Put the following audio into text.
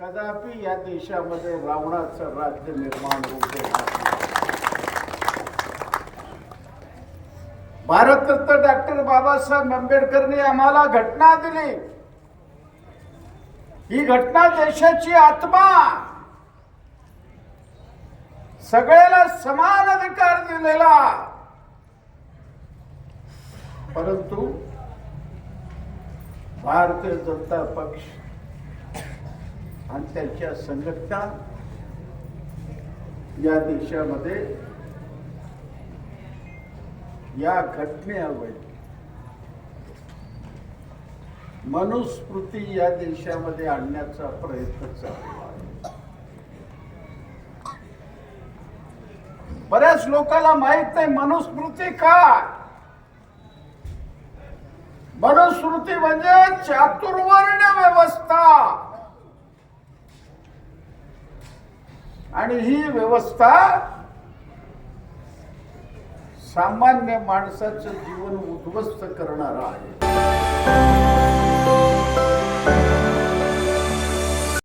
कदापि या देशामध्ये रावणाचं राज्य निर्माण होऊ भारतरत्न डॉक्टर बाबासाहेब आंबेडकरने आम्हाला घटना दिली. ही घटना देशाची आत्मा. सगळ्याला समान अधिकार दिलेला. परंतु भारतीय जनता पक्ष आणि त्यांच्या संघटना या देशामध्ये या घटनेवर मनुस्मृती या देशामध्ये आणण्याचा प्रयत्न चालू आहे. बऱ्याच लोकांना माहीत नाही मनुस्मृती काय. मनुस्मृती म्हणजे चातुर्वर्ण व्यवस्था. आणि ही व्यवस्था सामान्य माणसाचं जीवन उद्ध्वस्त करणार आहे.